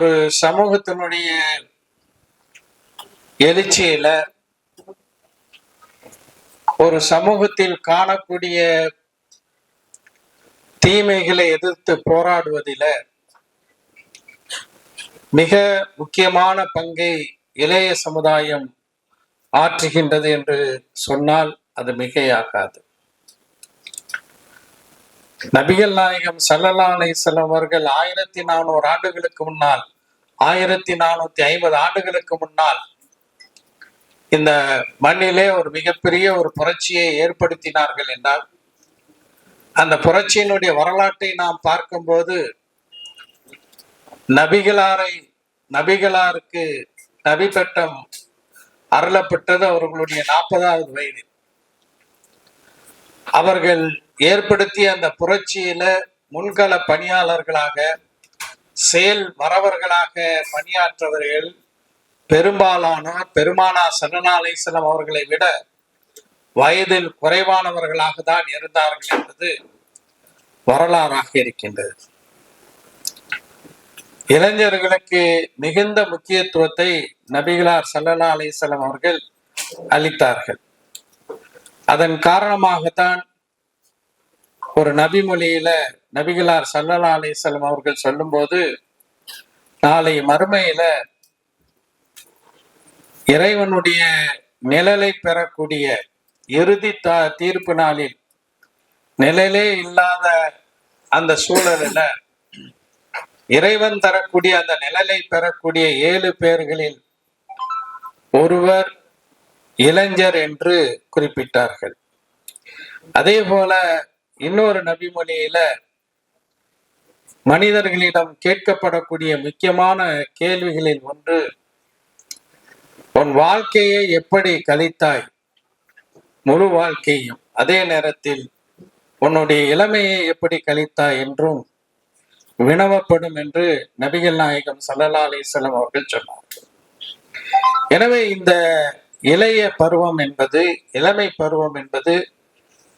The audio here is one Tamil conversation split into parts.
ஒரு சமூகத்தினுடைய எழுச்சியில ஒரு சமூகத்தில் காணக்கூடிய தீமைகளை எதிர்த்து போராடுவதில மிக முக்கியமான பங்கை இளைய சமுதாயம் ஆற்றுகின்றது என்று சொன்னால் அது மிகையாகாது. நபிகள் நாயகம் சல்லல்லா அலிசல்லம் அவர்கள் ஆயிரத்தி நானூறு ஆண்டுகளுக்கு முன்னால் ஆயிரத்தி நானூத்தி ஐம்பது ஆண்டுகளுக்கு முன்னால் இந்த மண்ணிலே ஒரு மிகப்பெரிய ஒரு புரட்சியை ஏற்படுத்தினார்கள் என்றால் அந்த புரட்சியினுடைய வரலாற்றை நாம் பார்க்கும்போது நபிகளாரை நபிகளாருக்கு நபி பட்டம் அருளப்பட்டது அவர்களுடைய நாற்பதாவது வயது அவர்கள் ஏற்படுத்திய அந்த புரட்சியில முன்கள பணியாளர்களாக செயல் வரவர்களாக பணியாற்றவர்கள் பெரும்பாலானோர் பெருமானா சல்லா அவர்களை விட வயதில் குறைவானவர்களாக தான் இருந்தார்கள் என்பது வரலாறாக இருக்கின்றது. இளைஞர்களுக்கு மிகுந்த முக்கியத்துவத்தை நபிகளார் சல்லல்லா அலிஸ்லாம் அவர்கள் அளித்தார்கள். அதன் காரணமாகத்தான் ஒரு நபி மொழியில நபிகளார் சல்லல்லா அலிசல்லம் அவர்கள் சொல்லும்போது நாளை மறுமையில இறைவனுடைய நிழலை பெறக்கூடிய இறுதி த தீர்ப்பு நாளில் நிழலே இல்லாத அந்த சூழலில் இறைவன் தரக்கூடிய அந்த நிழலை பெறக்கூடிய ஏழு பேர்களில் ஒருவர் இளைஞர் என்று குறிப்பிட்டார்கள். அதே போல இன்னொரு நபிமொழியில மனிதர்களிடம் கேட்கப்படக்கூடிய முக்கியமான கேள்விகளில் ஒன்று உன் வாழ்க்கையை எப்படி கழித்தாய்? முழு வாழ்க்கையும் அதே நேரத்தில் உன்னுடைய இளமையை எப்படி கழித்தாய்? என்றும் வினவப்படும் என்று நபிகள் நாயகம் சல்லல்லா அலிஸ்லாம் அவர்கள் சொன்னார் எனவே இந்த இளைய பருவம் என்பது இளமை பருவம் என்பது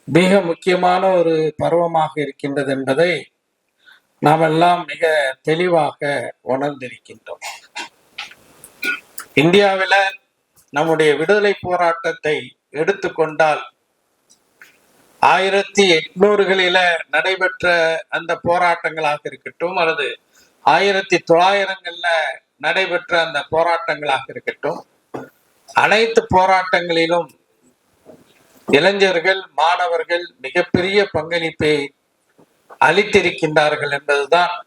மிக முக்கியமான ஒரு பருவமாக இருக்கின்றது என்பதை நாம் எல்லாம் மிக தெளிவாக உணர்ந்திருக்கின்றோம். இந்தியாவில நம்முடைய விடுதலை போராட்டத்தை எடுத்துக்கொண்டால் ஆயிரத்தி எட்நூறுகளில நடைபெற்ற அந்த போராட்டங்களாக இருக்கட்டும் அல்லது ஆயிரத்தி தொள்ளாயிரங்கள்ல நடைபெற்ற அந்த போராட்டங்களாக இருக்கட்டும் அனைத்து போராட்டங்களிலும் இளைஞர்கள் மாணவர்கள் மிகப்பெரிய பங்களிப்பை அளித்திருக்கின்றார்கள் என்பதுதான்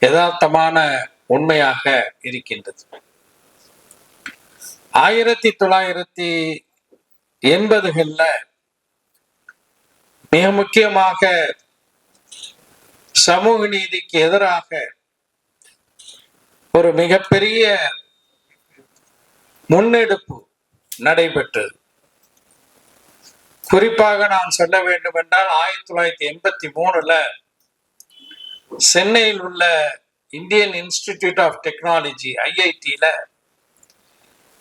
யதார்த்தமான உண்மையாக இருக்கின்றது. ஆயிரத்தி தொள்ளாயிரத்தி எண்பதுகள்ல மிக முக்கியமாக சமூக நீதிக்கு எதிராக ஒரு மிகப்பெரிய முன்னெடுப்பு நடைபெற்றது. குறிப்பாக நான் சொல்ல வேண்டும் என்றால் ஆயிரத்தி தொள்ளாயிரத்தி எண்பத்தி மூணுல சென்னையில் உள்ள இந்தியன் இன்ஸ்டிடியூட் ஆஃப் டெக்னாலஜி ஐஐடியில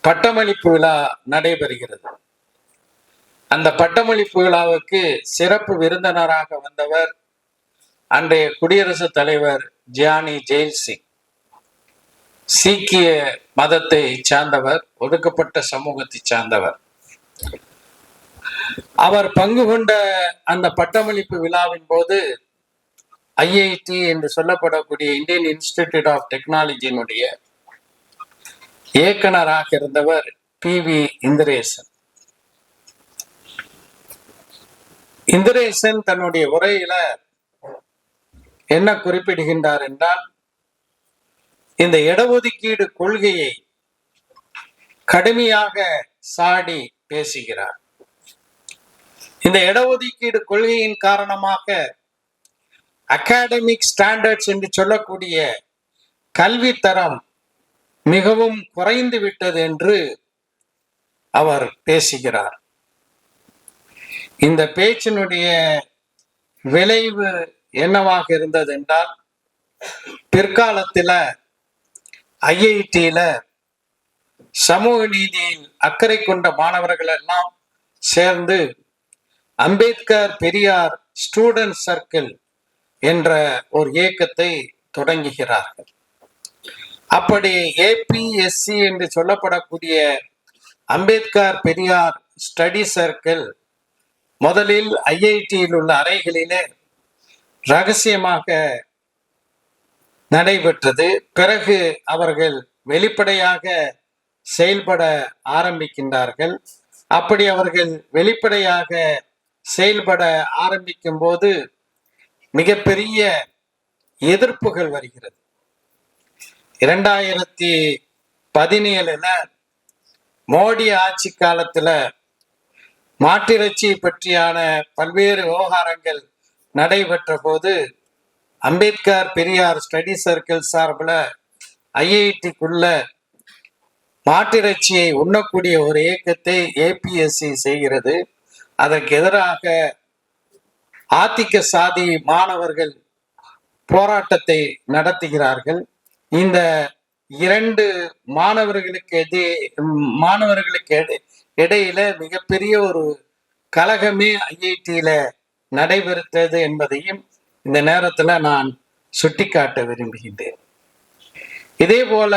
பட்டமளிப்பு விழா நடைபெறுகிறது. அந்த பட்டமளிப்பு விழாவுக்கு சிறப்பு விருந்தினராக வந்தவர் அன்றைய குடியரசுத் தலைவர் ஜியானி ஜெயில் சிங் சீக்கிய மதத்தை சார்ந்தவர் ஒதுக்கப்பட்ட சமூகத்தை சார்ந்தவர். அவர் பங்கு கொண்ட அந்த பட்டமளிப்பு விழாவின் போது ஐஐடி என்று சொல்லப்படக்கூடிய இந்தியன் இன்ஸ்டிடியூட் ஆஃப் டெக்னாலஜியினுடைய இயக்குனராக இருந்தவர் பி வி இந்திரேசன். இந்திரேசன் தன்னுடைய உரையில என்ன குறிப்பிடுகின்றார் என்றால் இந்த இடஒதுக்கீடு கொள்கையை கடுமையாக சாடி பேசுகிறார். இந்த இடஒதுக்கீடு கொள்கையின் காரணமாக அகாடமிக் ஸ்டாண்டர்ட்ஸ் என்று சொல்லக்கூடிய கல்வி தரம் மிகவும் குறைந்து விட்டது என்று அவர் பேசுகிறார். இந்த பேச்சினுடைய விளைவு என்னவாக இருந்தது என்றால் பிற்காலத்தில் ஐஐடியில சமூக நீதியில் அக்கறை கொண்ட மாணவர்கள் எல்லாம் சேர்ந்து அம்பேத்கர் பெரியார் ஸ்டூடெண்ட் சர்க்கிள் என்ற ஒரு இயக்கத்தை தொடங்குகிறார்கள். அப்படி ஏபிஎஸ்சி என்று சொல்லப்படக்கூடிய அம்பேத்கர் பெரியார் ஸ்டடி சர்க்கிள் முதலில் ஐஐடியில் உள்ள அறைகளிலே ரகசியமாக நடைபெற்றது. பிறகு அவர்கள் வெளிப்படையாக செயல்பட ஆரம்பிக்கின்றார்கள். அப்படி அவர்கள் வெளிப்படையாக செயல்பட ஆரம்பிக்கும் போது மிகப்பெரிய எதிர்ப்புகள் வருகிறது. இரண்டாயிரத்தி பதினேழுல மோடி ஆட்சி காலத்துல மாட்டிறைச்சி பற்றியான பல்வேறு விவகாரங்கள் நடைபெற்ற போது அம்பேத்கர் பெரியார் ஸ்டடி சர்க்கிள் சார்பில் ஐஐடிக்குள்ள மாட்டிறைச்சியை உண்ணக்கூடிய ஒரு இயக்கத்தை ஏபிஎஸ்சி செய்கிறது. அதற்கு எதிராக ஆத்திக்க சாதி மாணவர்கள் போராட்டத்தை நடத்துகிறார்கள். இந்த இரண்டு மாணவர்களுக்கு எதி மாணவர்களுக்கு இடையில மிகப்பெரிய ஒரு கழகமே ஐஐடியில நடைபெறுத்தது என்பதையும் இந்த நேரத்துல நான் சுட்டிக்காட்ட விரும்புகின்றேன். இதே போல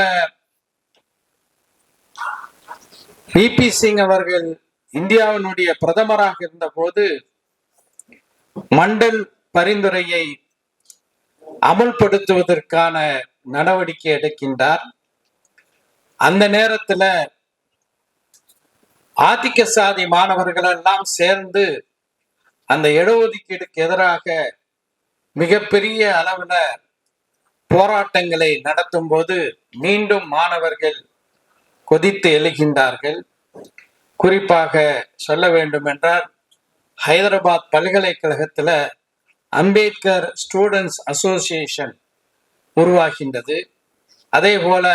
விபி சிங் அவர்கள் இந்தியாவினுடைய பிரதமராக இருந்தபோது மண்டல் பரிந்துரையை அமல்படுத்துவதற்கான நடவடிக்கை எடுக்கின்றார். அந்த நேரத்துல ஆதிக்க சாதி மாணவர்கள் எல்லாம் சேர்ந்து அந்த இடஒதுக்கீடுக்கு எதிராக மிகப்பெரிய அளவில் போராட்டங்களை நடத்தும் போது மீண்டும் மாணவர்கள் கொதித்து எழுகின்றார்கள். குறிப்பாக சொல்ல வேண்டும் என்றால் ஹைதராபாத் பல்கலைக்கழகத்தில் அம்பேத்கர் ஸ்டூடெண்ட்ஸ் அசோசியேஷன் உருவாகின்றது. அதே போல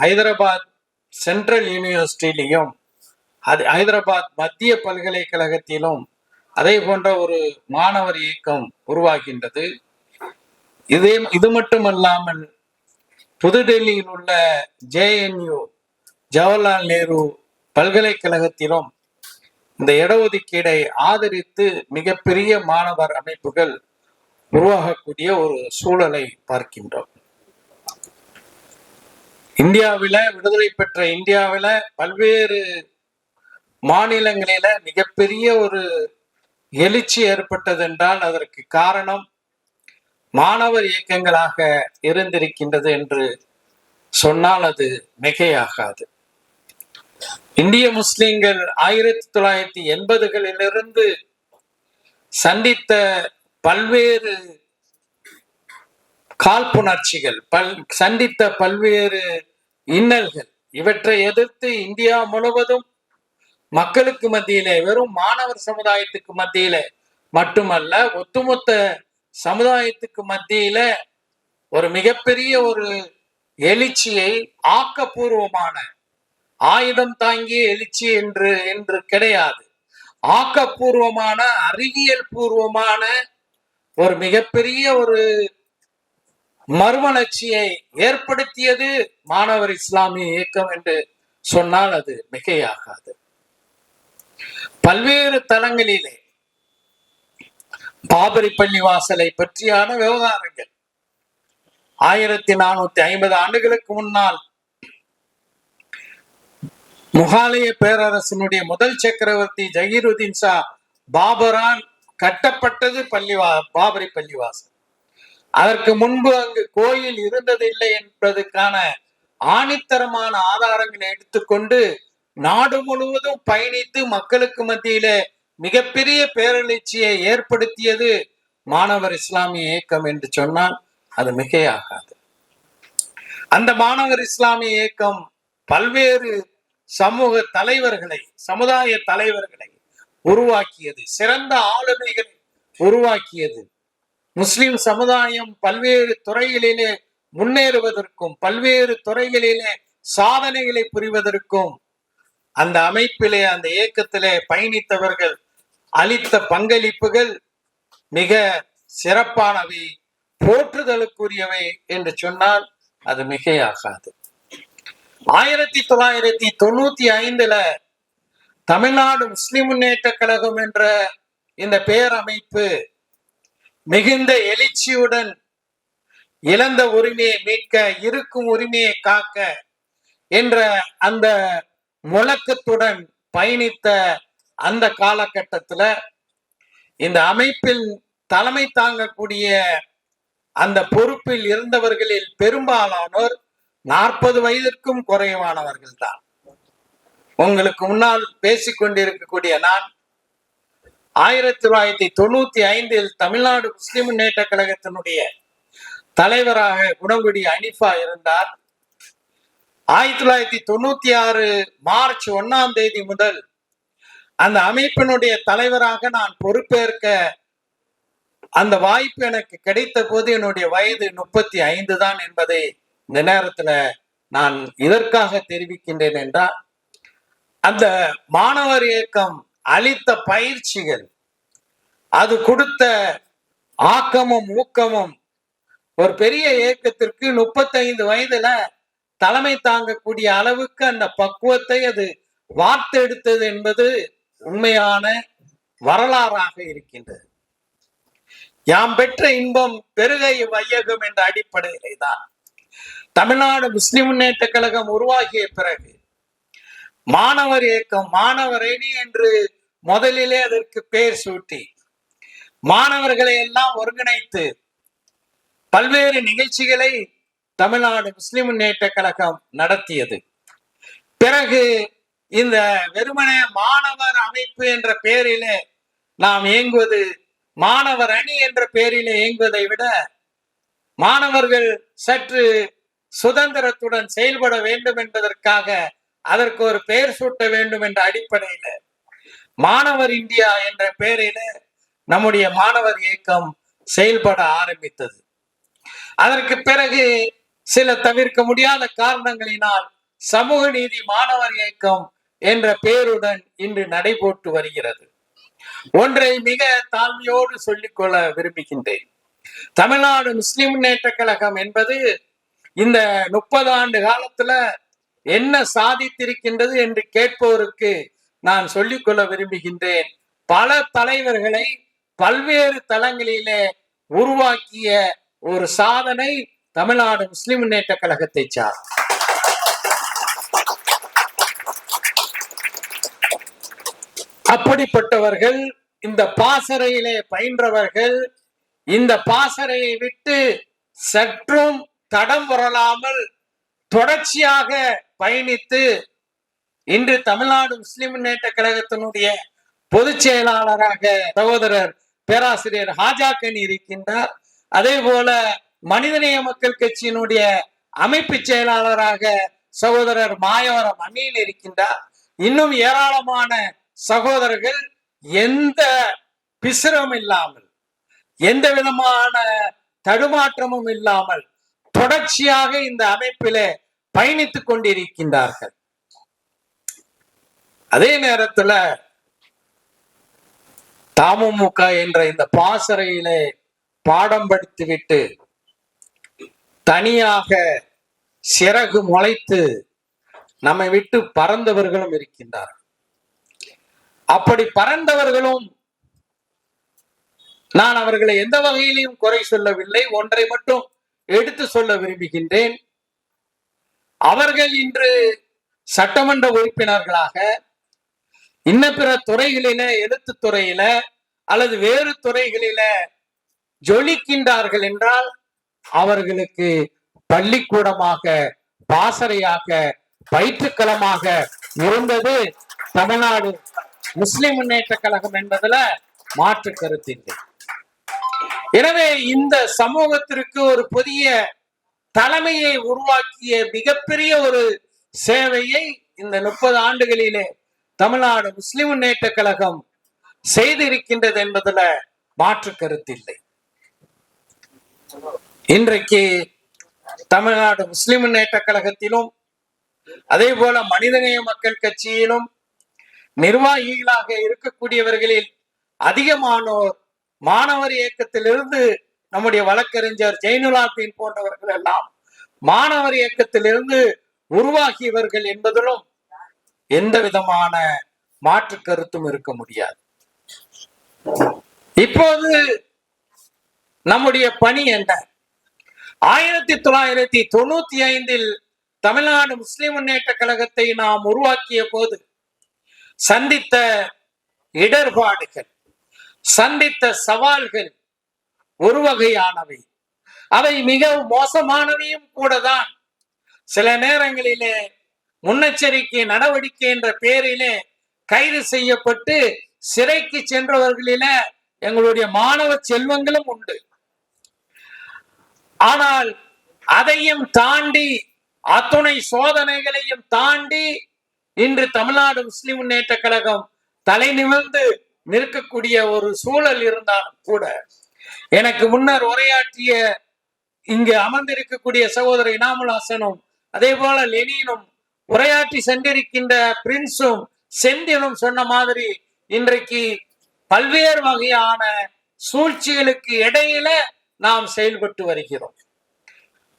ஹைதராபாத் சென்ட்ரல் யூனிவர்சிட்டியிலையும் அது ஹைதராபாத் மத்திய பல்கலைக்கழகத்திலும் அதே போன்ற ஒரு மாணவர் இயக்கம் உருவாகின்றது இதே இது மட்டுமல்லாமல் புதுடெல்லியில் உள்ள ஜேஎன்யூ ஜவஹர்லால் நேரு பல்கலைக்கழகத்திலும் இந்த இடஒதுக்கீடை ஆதரித்து மிகப்பெரிய மாணவர் அமைப்புகள் உருவாகக்கூடிய ஒரு சூழலை பார்க்கின்றோம். இந்தியாவில விடுதலை பெற்ற இந்தியாவில பல்வேறு மாநிலங்களில மிகப்பெரிய ஒரு எழுச்சி ஏற்பட்டது என்றால் அதற்கு காரணம் மாணவர் இயக்கங்களாக இருந்திருக்கின்றது என்று சொன்னால் அது மிகையாகாது. இந்திய முஸ்லிம்கள் ஆயிரத்தி தொள்ளாயிரத்தி எண்பதுகளிலிருந்து சந்தித்த பல்வேறு காழ்ப்புணர்ச்சிகள் பல் சந்தித்த பல்வேறு இன்னல்கள் இவற்றை எதிர்த்து இந்தியா முழுவதும் மக்களுக்கு மத்தியிலே வெறும் மாணவர் சமுதாயத்துக்கு மத்தியில மட்டுமல்ல ஒட்டுமொத்த சமுதாயத்துக்கு மத்தியில ஒரு மிகப்பெரிய ஒரு எழுச்சியை ஆக்கப்பூர்வமான ஆயுதம் தாங்கிய எழுச்சி என்று என்று கிடையாது. ஆக்கப்பூர்வமான அறிவியல் பூர்வமான ஒரு மிகப்பெரிய ஒரு மறுமலர்ச்சியை ஏற்படுத்தியது மாணவர் இஸ்லாமிய இயக்கம் என்று சொன்னால் அது மிகையாகாது. பல்வேறு தளங்களிலே பாபரி பள்ளிவாசலை பற்றியான விவகாரங்கள். ஆயிரத்தி நானூத்தி ஐம்பது ஆண்டுகளுக்கு முன்னால் முகாலய பேரரசனுடைய முதல் சக்கரவர்த்தி ஜகீருதீன் ஷா பாபரால் கட்டப்பட்டது பள்ளிவா பாபரி பள்ளிவாசல். அதற்கு முன்பு அங்கு கோயில் இருந்ததில்லை என்பதற்கான ஆணித்தரமான ஆதாரங்களை எடுத்துக்கொண்டு நாடு முழுவதும் பயணித்து மக்களுக்கு மத்தியில மிகப்பெரிய பேரெழுச்சியை ஏற்படுத்தியது மாணவர் இஸ்லாமிய இயக்கம் என்று சொன்னால் அது மிகையாகாது. அந்த மாணவர் இஸ்லாமிய இயக்கம் பல்வேறு சமூக தலைவர்களை சமுதாய தலைவர்களை உருவாக்கியது சிறந்த ஆளுமைகளை உருவாக்கியது. முஸ்லிம் சமுதாயம் பல்வேறு துறைகளிலே முன்னேறுவதற்கும் பல்வேறு துறைகளிலே சாதனைகளை புரிவதற்கும் அந்த அமைப்பிலே அந்த இயக்கத்திலே பயணித்தவர்கள் அளித்த பங்களிப்புகள் மிக சிறப்பானவை போற்றுதலுக்குரியவை என்று சொன்னால் அது மிகையாகாது. ஆயிரத்தி தொள்ளாயிரத்தி தொண்ணூத்தி ஐந்துல தமிழ்நாடு முஸ்லிம் முன்னேற்ற கழகம் என்ற இந்த பேரமைப்பு மிகுந்த எழுச்சியுடன் இழந்த உரிமையை மீட்க இருக்கும் உரிமையை காக்க என்ற அந்த முழக்கத்துடன் பயணித்த அந்த காலகட்டத்துல இந்த அமைப்பில் தலைமை தாங்கக்கூடிய அந்த பொறுப்பில் இருந்தவர்களில் பெரும்பாலானோர் நாற்பது வயதிற்கும் குறைவானவர்கள் தான் உங்களுக்கு முன்னால் பேசிக் கொண்டிருக்கக்கூடிய நான் ஆயிரத்தி தொள்ளாயிரத்தி தொண்ணூத்தி ஐந்தில் தமிழ்நாடு முஸ்லிம் முன்னேற்ற கழகத்தினுடைய தலைவராக குணங்குடி அனிஃபா இருந்தார். ஆயிரத்தி தொள்ளாயிரத்தி தொண்ணூத்தி ஆறு மார்ச் ஒன்னாம் தேதி முதல் அந்த அமைப்பினுடைய தலைவராக நான் பொறுப்பேற்க அந்த வாய்ப்பு எனக்கு கிடைத்த போது என்னுடைய வயது முப்பத்தி ஐந்து தான் என்பதை இந்த நேரத்துல நான் இதற்காக தெரிவிக்கின்றேன் என்றால் அந்த மாணவர் இயக்கம் அளித்த பயிற்சிகள் அது கொடுத்த ஆக்கமும் ஊக்கமும் ஒரு பெரிய இயக்கத்திற்கு முப்பத்தைந்து வயதுல தலைமை தாங்கக்கூடிய அளவுக்கு அந்த பக்குவத்தை அது வார்த்தெடுத்தது என்பது உண்மையான வரலாறாக இருக்கின்றது. யாம் பெற்ற இன்பம் பெருகை வையகம் என்ற அடிப்படையிலே தான். தமிழ்நாடு முஸ்லிம் முன்னேற்ற கழகம் உருவாகிய பிறகு மாணவர் இயக்கம் மாணவர் அணி என்று முதலிலே அதற்கு பெயர் சூட்டி மாணவர்களை எல்லாம் ஒருங்கிணைத்து பல்வேறு நிகழ்ச்சிகளை தமிழ்நாடு முஸ்லிம் முன்னேற்ற கழகம் நடத்தியது. பிறகு இந்த வெறுமனே மாணவர் அமைப்பு என்ற பெயரிலே நாம் இயங்குவது மாணவர் அணி என்ற பெயரிலே இயங்குவதை விட மாணவர்கள் சற்று சுதந்திரத்துடன் செயல்பட வேண்டும் என்பதற்காக அதற்கு ஒரு பெயர் சூட்ட வேண்டும் என்ற அடிப்படையில மாணவர் இந்தியா என்ற பெயரில நம்முடைய மாணவர் இயக்கம் செயல்பட ஆரம்பித்தது. அதற்கு பிறகு சில தவிர்க்க முடியாத காரணங்களினால் சமூக நீதி மாணவர் இயக்கம் என்ற பெயருடன் இன்று நடைபோட்டு வருகிறது. ஒன்றை மிக தாழ்மையோடு சொல்லிக்கொள்ள விரும்புகின்றேன். தமிழ்நாடு முஸ்லிம் முன்னேற்ற கழகம் என்பது இந்த முப்பது ஆண்டு காலத்துல என்ன சாதித்திருக்கின்றது என்று கேட்பவருக்கு நான் சொல்லிக்கொள்ள விரும்புகின்றேன். பல தலைவர்களை பல்வேறு தளங்களிலே உருவாக்கிய ஒரு சாதனை தமிழ்நாடு முஸ்லிம் முன்னேற்ற கழகத்தை சார். அப்படிப்பட்டவர்கள் இந்த பாசறையிலே பயின்றவர்கள் இந்த பாசறையை விட்டு சற்றும் தடம் புரளாமல் தொடர்ச்சியாக பயணித்து இன்று தமிழ்நாடு முஸ்லிம் முன்னேற்ற கழகத்தினுடைய பொதுச் செயலாளராக சகோதரர் பேராசிரியர் ஹாஜாக்கனி இருக்கின்றார். அதே போல மனிதநேய மக்கள் கட்சியினுடைய அமைப்பு செயலாளராக சகோதரர் மாயவரம் அமீன் இருக்கின்றார். இன்னும் ஏராளமான சகோதரர்கள் எந்த பிசிரம் இல்லாமல் எந்த விதமான தடுமாற்றமும் இல்லாமல் தொடர்ச்சியாக இந்த அமைப்பிலே பயணித்துக் கொண்டிருக்கின்றார்கள். அதே நேரத்துல தமுமுக என்ற இந்த பாசறையிலே பாடம் படித்துவிட்டு தனியாக சிறகு முளைத்து நம்மை விட்டு பறந்தவர்களும் இருக்கின்றார்கள். அப்படி பறந்தவர்களும் நான் அவர்களை எந்த வகையிலையும் குறை சொல்லவில்லை ஒன்றை மட்டும் எடுத்து சொல்ல விரும்புகின்றேன். அவர்கள் இன்று சட்டமன்ற உறுப்பினர்களாக இன்ன பிற துறைகளில எழுத்து துறையில அல்லது வேறு துறைகளில ஜொலிக்கின்றார்கள் என்றால் அவர்களுக்கு பள்ளிக்கூடமாக பாசறையாக பயிற்றுக்களமாக இருந்தது தமிழ்நாடு முஸ்லிம் முன்னேற்ற கழகம் என்பதுல மாற்று கருத்தில்லை எனவே இந்த சமூகத்திற்கு ஒரு புதிய தலைமையை உருவாக்கிய மிகப்பெரிய ஒரு சேவையை இந்த முப்பது ஆண்டுகளிலே தமிழ்நாடு முஸ்லிம் முன்னேற்ற கழகம் செய்திருக்கின்றது என்பதுல மாற்று கருத்தில்லை. இன்றைக்கு தமிழ்நாடு முஸ்லிம் முன்னேற்ற கழகத்திலும் அதே போல மனிதநேய மக்கள் கட்சியிலும் நிர்வாகிகளாக இருக்கக்கூடியவர்களில் அதிகமானோர் மாணவர் இயக்கத்திலிருந்து நம்முடைய வழக்கறிஞர் ஜெயினுலாபின் போன்றவர்கள் எல்லாம் மாணவர் இயக்கத்திலிருந்து உருவாகியவர்கள் என்பதிலும் எந்த விதமான மாற்று கருத்தும் இருக்க முடியாது. இப்போது நம்முடைய பணி என்ன? ஆயிரத்தி தொள்ளாயிரத்தி தொண்ணூத்தி ஐந்தில் தமிழ்நாடு முஸ்லிம் முன்னேற்ற கழகத்தை நாம் உருவாக்கிய போது சந்தித்த இடர்பாடுகள் சந்தித்த சவால்கள் ஒரு வகையானவை. அவை மிக மோசமானவையும் கூட தான் சில நேரங்களிலே முன்னெச்சரிக்கை நடவடிக்கை என்ற பெயரிலே கைது செய்யப்பட்டு சிறைக்கு சென்றவர்களில எங்களுடைய மாணவ செல்வங்களும் உண்டு. ஆனால் அதையும் தாண்டி அத்துணை சோதனைகளையும் தாண்டி இன்று தமிழ்நாடு முஸ்லிம் முன்னேற்ற கழகம் தலை நிமிர்ந்து நிற்கக்கூடிய ஒரு சூழல் இருந்தாலும் கூட எனக்கு முன்னர் உரையாற்றிய இங்கு அமர்ந்திருக்கக்கூடிய சகோதரர் இனாமுல் ஹசனும் அதே போல லெனினும் உரையாற்றி சென்றிருக்கின்ற பிரின்ஸும் செந்திலும் சொன்ன மாதிரி இன்றைக்கு பல்வேறு வகையான சூழ்ச்சிகளுக்கு இடையில நாம் செயல்பட்டு வருகிறோம்.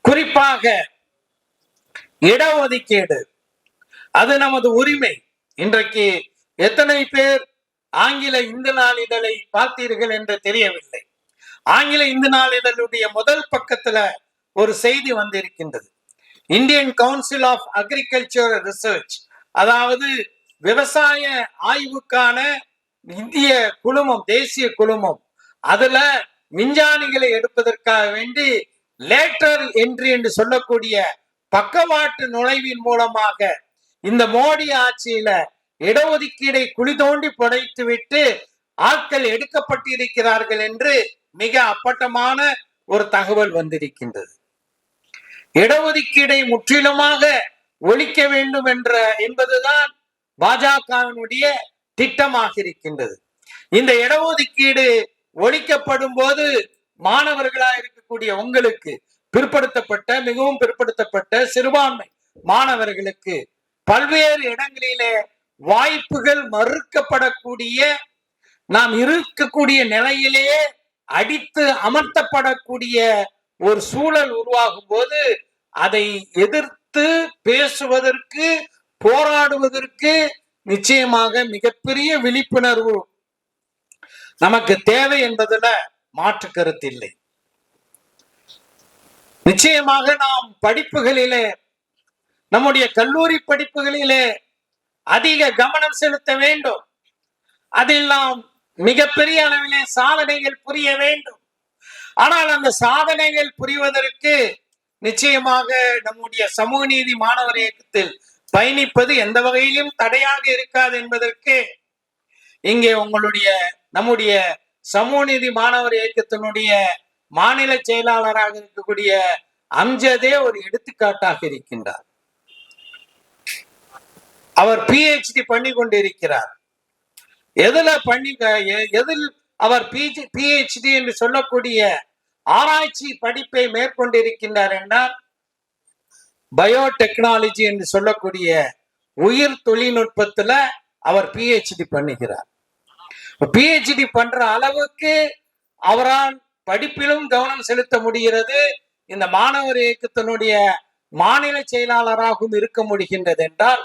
குறிப்பாக இடஒதுக்கீடு. அது நமது உரிமை. இன்றைக்கு எத்தனை பேர் ஆங்கில இந்து நாளிதழை பார்த்தீர்கள் என்று தெரியவில்லை. ஆங்கில இந்து நாளிதழுடைய முதல் பக்கத்துல ஒரு செய்தி வந்திருக்கின்றது. Indian council of agriculture research அதாவது விவசாய ஆய்வுக்கான இந்திய குழுமம் தேசிய குழுமம் அதுல விஞ்ஞானிகளை எடுப்பதற்காக வேண்டி லேட்டர் என்ட்ரி என்று சொல்லக்கூடிய பக்கவாட்டு நுழைவின் மூலமாக இந்த மோடி ஆட்சியில இடஒதுக்கீடை குழி தோண்டி புடைத்து விட்டு ஆட்கள் எடுக்கப்பட்டிருக்கிறார்கள் என்று மிக அப்பட்டமான ஒரு தகவல் வந்திருக்கின்றது. இடஒதுக்கீடை முற்றிலுமாக ஒழிக்க வேண்டும் என்ற என்பதுதான் பாஜகவினுடைய திட்டமாக இருக்கின்றது. இந்த இடஒதுக்கீடு ஒழிக்கப்படும் போது மாணவர்களா இருக்கக்கூடிய உங்களுக்கு பிற்படுத்தப்பட்ட மிகவும் பிற்படுத்தப்பட்ட சிறுபான்மை மாணவர்களுக்கு பல்வேறு இடங்களிலே வாய்ப்புகள் மறுக்கப்படக்கூடிய நாம் இருக்கக்கூடிய நிலையிலேயே அடித்து அமர்த்தப்படக்கூடிய ஒரு சூழல் உருவாகும் போது அதை எதிர்த்து பேசுவதற்கு போராடுவதற்கு நிச்சயமாக மிகப்பெரிய விழிப்புணர்வு நமக்கு தேவை என்பதுல மாற்று கருத்து இல்லை. நிச்சயமாக நாம் படிப்புகளிலே நம்முடைய கல்லூரி படிப்புகளிலே அதிக கவனம் செலுத்த வேண்டும். அதில் நாம் மிகப்பெரிய அளவிலே சாதனைகள் புரிய வேண்டும். ஆனால் அந்த சாதனைகள் புரிவதற்கு நிச்சயமாக நம்முடைய சமூக நீதி மாணவர் இயக்கத்தில் பயணிப்பது எந்த வகையிலும் தடையாக இருக்காது என்பதற்கு இங்கே உங்களுடைய நம்முடைய சமூக நீதி மாணவர் இயக்கத்தினுடைய மாநில செயலாளராக இருக்கக்கூடிய அம்ஜதே ஒரு எடுத்துக்காட்டாக இருக்கின்றார். அவர் பிஹெச்டி பண்ணி கொண்டிருக்கிறார். எதுல பண்ணி எ- எதில் அவர் பிஜி பிஹெச்டி என்று சொல்லக்கூடிய ஆராய்ச்சி படிப்பை மேற்கொண்டிருக்கின்றார் என்றால் பயோடெக்னாலஜி என்று சொல்லக்கூடிய உயிர் தொழில்நுட்பத்துல அவர் பிஹெச்டி பண்ணுகிறார். பிஹெச்டி பண்ற அளவுக்கு அவரால் படிப்பிலும் கவனம் செலுத்த முடிகிறது. இந்த மாணவர் இயக்கத்தினுடைய மாநில செயலாளராகவும் இருக்க முடிகின்றது என்றால்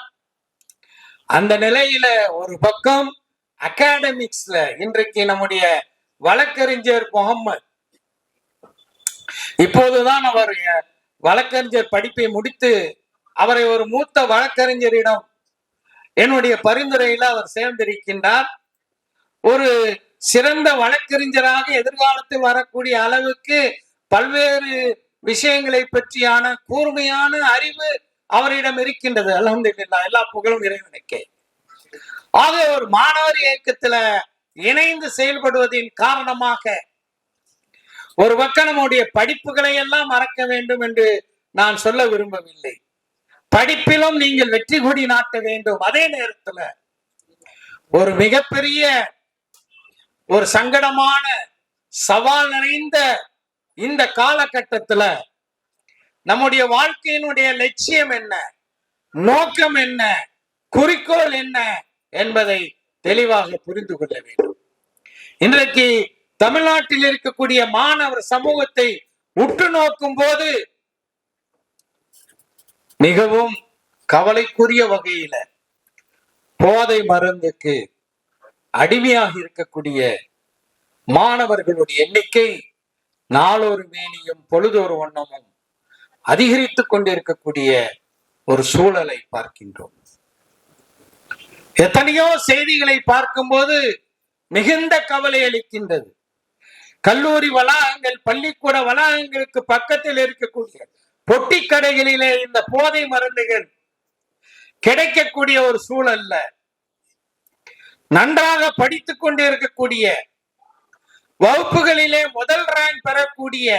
அந்த நிலையில ஒரு பக்கம் அகாடமிக்ஸ்ல இன்றைக்கு நம்முடைய வழக்கறிஞர் முகம்மது. இப்போதுதான் அவர் வழக்கறிஞர் படிப்பை முடித்து அவரை ஒரு மூத்த வழக்கறிஞரிடம் என்னுடைய பரிந்துரையில அவர் சேர்ந்திருக்கின்றார். ஒரு சிறந்த வழக்கறிஞராக எதிர்காலத்தில் வரக்கூடிய அளவுக்கு பல்வேறு விஷயங்களை பற்றியான கூர்மையான அறிவு அவரிடம் இருக்கின்றது. அல்ஹம்துலில்லாஹ் எல்லா புகழும் இறைவனுக்கே. ஆக ஒரு மாணவர் இயக்கத்துல இணைந்து செயல்படுவதின் காரணமாக ஒரு பக்கம் நம்முடைய படிப்புகளை எல்லாம் மறக்க வேண்டும் என்று நான் சொல்ல விரும்பவில்லை. படிப்பிலும் நீங்கள் வெற்றி கொடி நாட்ட வேண்டும். அதே நேரத்துல ஒரு மிகப்பெரிய ஒரு சங்கடமான சவால் நிறைந்த இந்த காலகட்டத்துல நம்முடைய வாழ்க்கையினுடைய லட்சியம் என்ன? நோக்கம் என்ன? குறிக்கோள் என்ன? என்பதை தெளிவாக புரிந்து கொள்ள வேண்டும். இன்றைக்கு தமிழ்நாட்டில் இருக்கக்கூடிய மாணவர் சமூகத்தை உற்று நோக்கும் போது மிகவும் கவலைக்குரிய வகையில போதை மருந்துக்கு அடிமையாக இருக்கக்கூடிய மாணவர்களுடைய எண்ணிக்கை நாளொரு மேனியும் பொழுதொரு வண்ணமும் அதிகரித்துக் கொண்டிருக்கக்கூடிய ஒரு சூழலை பார்க்கின்றோம். எத்தனையோ செய்திகளை பார்க்கும்போது மிகுந்த கவலை அளிக்கின்றது. கல்லூரி வளாகங்கள் பள்ளிக்கூட வளாகங்களுக்கு பக்கத்தில் இருக்கக்கூடிய பொட்டி கடைகளிலே இந்த போதை மருந்துகள் கிடைக்கக்கூடிய ஒரு சூழல்ல நன்றாக படித்துக் கொண்டு இருக்கக்கூடிய வகுப்புகளிலே முதல் ரேங்க் பெறக்கூடிய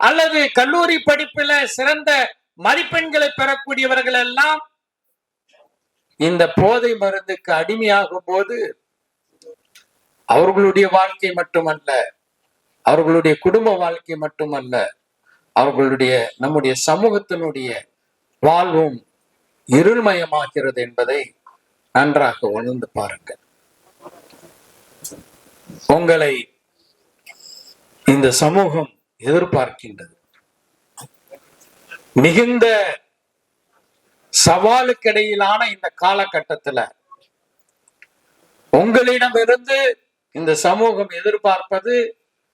அல்லது கல்லூரி படிப்பில சிறந்த மதிப்பெண்களை பெறக்கூடியவர்கள் எல்லாம் இந்த போதை மருந்துக்கு அடிமையாகும் போது அவர்களுடைய வாழ்க்கை மட்டுமல்ல அவர்களுடைய குடும்ப வாழ்க்கை மட்டுமல்ல அவர்களுடைய நம்முடைய சமூகத்தினுடைய வாழ்வும் இருள்மயமாகிறது என்பதை நன்றாக உணர்ந்து பாருங்கள். உங்களை இந்த சமூகம் எதிர்பார்க்கின்றது. மிகுந்த சவாலுக்கிடையிலான இந்த காலகட்டத்துல உங்களிடமிருந்து இந்த சமூகம் எதிர்பார்ப்பது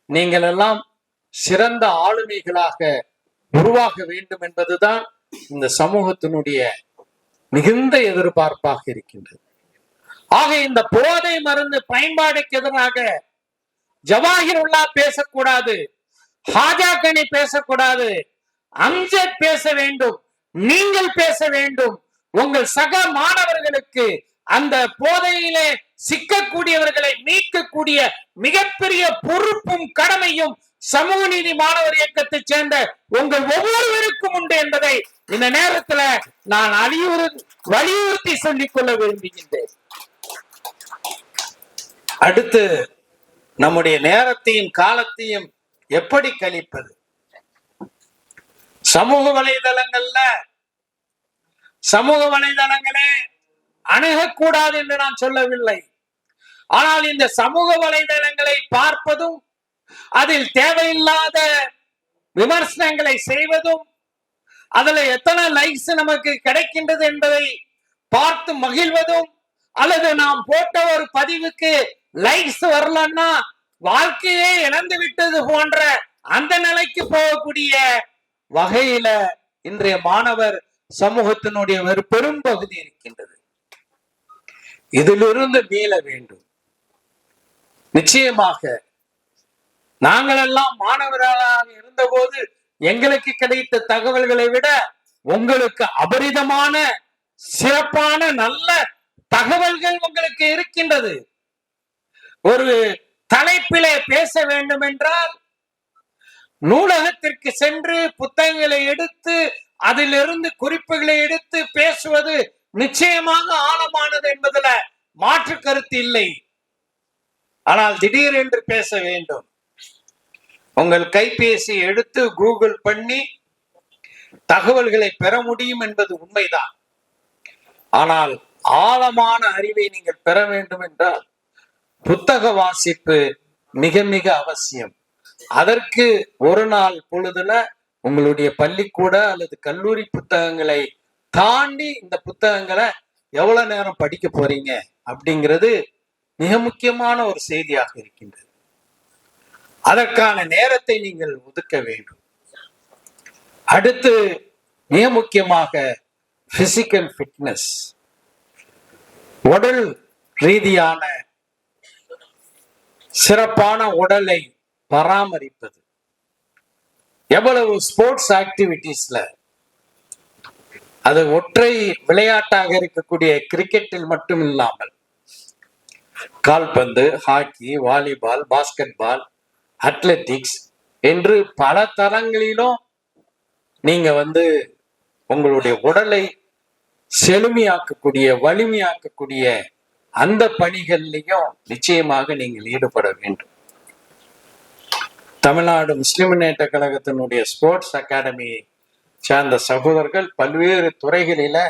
நீங்கள் எல்லாம் சிறந்த ஆளுமைகளாக உருவாக வேண்டும் என்பதுதான் இந்த சமூகத்தினுடைய மிகுந்த எதிர்பார்ப்பாக இருக்கின்றது. ஆக இந்த போதை மருந்து பயன்பாடுக்கு எதிராக ஜவாஹிருல்லா பேசக்கூடாது ஹாஜாக்கனி பேசக்கூடாது அம்ஜத் பேச வேண்டும் நீங்கள் பேச வேண்டும். உங்கள் சக மாணவர்களுக்கு அந்த போதையிலே சிக்கக்கூடியவர்களை மீட்கக்கூடிய மிகப்பெரிய பொறுப்பும் கடமையும் சமூக நீதி மாணவர் இயக்கத்தை சேர்ந்த உங்கள் ஒவ்வொருவருக்கும் உண்டு என்பதை இந்த நேரத்துல நான் அழிவுறு வலியுறுத்தி சொல்லிக் கொள்ள விரும்புகின்றேன். அடுத்து நம்முடைய நேரத்தையும் காலத்தையும் எப்படி கழிப்பது? சமூக வலைதளங்கள்ல சமூக வலைதளங்களே அணுகக்கூடாது என்று நான் சொல்லவில்லை. ஆனால் இந்த சமூக வலைதளங்களை பார்ப்பதும் அதில் தேவையில்லாத விமர்சனங்களை செய்வதும் அதுல எத்தனை லைக்ஸ் நமக்கு கிடைக்கின்றது என்பதை பார்த்து மகிழ்வதும் அல்லது நாம் போட்ட ஒரு பதிவுக்கு லைக்ஸ் வரலன்னா வாழ்க்கையே இழந்து விட்டது போன்ற அந்த நிலைக்கு போகக்கூடிய வகையில இன்றைய மாணவர் சமூகத்தினுடைய ஒரு பெரும் பகுதி இருக்கின்றது. இதிலிருந்து மீள வேண்டும். நிச்சயமாக நாங்கள் எல்லாம் மாணவர்களாக இருந்தபோது எங்களுக்கு கிடைத்த தகவல்களை விட உங்களுக்கு அபரிதமான சிறப்பான நல்ல தகவல்கள் உங்களுக்கு இருக்கின்றது. ஒரு தலைப்பிலே பேச வேண்டும் என்றால் நூலகத்திற்கு சென்று புத்தகங்களை எடுத்து அதிலிருந்து குறிப்புகளை எடுத்து பேசுவது நிச்சயமாக ஆழமானது என்பதுல மாற்று கருத்து இல்லை. ஆனால் திடீரென்று பேச வேண்டும். உங்கள் கைபேசி எடுத்து கூகுள் பண்ணி தகவல்களை பெற முடியும் என்பது உண்மைதான். ஆனால் ஆழமான அறிவை நீங்கள் பெற வேண்டும் என்றால் புத்தக வாசிப்பு மிக மிக அவசியம். அதற்கு ஒரு நாள் பொழுதுல உங்களுடைய பள்ளிக்கூட அல்லது கல்லூரி புத்தகங்களை தாண்டி இந்த புத்தகங்களை எவ்வளவு நேரம் படிக்க போறீங்க அப்படிங்கிறது மிக முக்கியமான ஒரு செய்தியாக இருக்கின்றது. அதற்கான நேரத்தை நீங்கள் ஒதுக்க வேண்டும். அடுத்து மிக முக்கியமாக பிசிக்கல் ஃபிட்னஸ் உடல் ரீதியான சிறப்பான உடலை பராமரிப்பது. எவ்வளவு ஸ்போர்ட்ஸ் ஆக்டிவிட்டீஸ்ல அது ஒற்றை விளையாட்டாக இருக்கக்கூடிய கிரிக்கெட்டில் மட்டும் இல்லாமல் கால்பந்து hockey volleyball basketball athletics என்று பல தளங்களிலும் நீங்க வந்து உங்களுடைய உடலை செழுமையாக்கக்கூடிய வலிமையாக்கக்கூடிய அந்த பணிகள்லையும் நிச்சயமாக நீங்கள் ஈடுபட வேண்டும். தமிழ்நாடு முஸ்லிம் முன்னேற்ற கழகத்தினுடைய ஸ்போர்ட்ஸ் அகாடமியை சார்ந்த சகோதரர்கள் பல்வேறு துறைகளில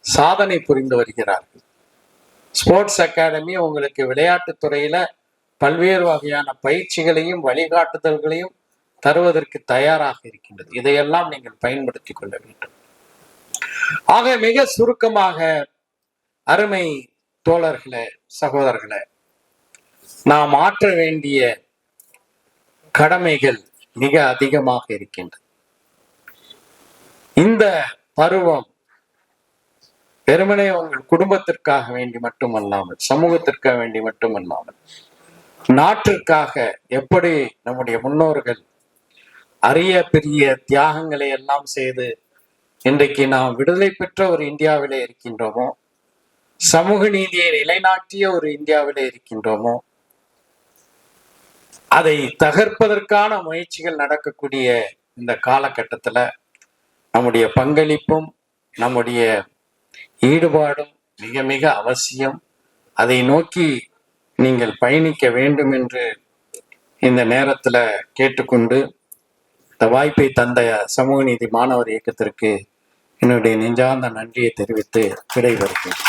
சாதனை புரிந்து வருகிறார்கள். ஸ்போர்ட்ஸ் அகாடமி உங்களுக்கு விளையாட்டுத் துறையில பல்வேறு வகையான பயிற்சிகளையும் வழிகாட்டுதல்களையும் தருவதற்கு தயாராக இருக்கின்றது. இதையெல்லாம் நீங்கள் பயன்படுத்திக் கொள்ள வேண்டும். ஆக மிக சுருக்கமாக அருமை தோழர்களே சகோதரர்களே நாம் ஆற்ற வேண்டிய கடமைகள் மிக அதிகமாக இருக்கின்றது. இந்த பருவம் வெறுமனே உங்கள் குடும்பத்திற்காக வேண்டி மட்டுமல்லாமல் சமூகத்திற்காக வேண்டி மட்டுமல்லாமல் நாட்டிற்காக எப்படி நம்முடைய முன்னோர்கள் அரிய பெரிய தியாகங்களை எல்லாம் செய்து இன்றைக்கு நாம் விடுதலை பெற்ற ஒரு இந்தியாவிலே இருக்கின்றோமோ? சமூக நீதியை நிலைநாட்டிய ஒரு இந்தியாவிலே இருக்கின்றோமோ? அதை தகர்ப்பதற்கான முயற்சிகள் நடக்கக்கூடிய இந்த காலகட்டத்தில் நம்முடைய பங்களிப்பும் நம்முடைய ஈடுபாடும் மிக மிக அவசியம். அதை நோக்கி நீங்கள் பயணிக்க வேண்டும் என்று இந்த நேரத்துல கேட்டுக்கொண்டு இந்த வாய்ப்பை தந்த சமூக நீதி மாணவர் இயக்கத்திற்கு என்னுடைய நெஞ்சார்ந்த நன்றியை தெரிவித்து விடைபெறுகிறேன்.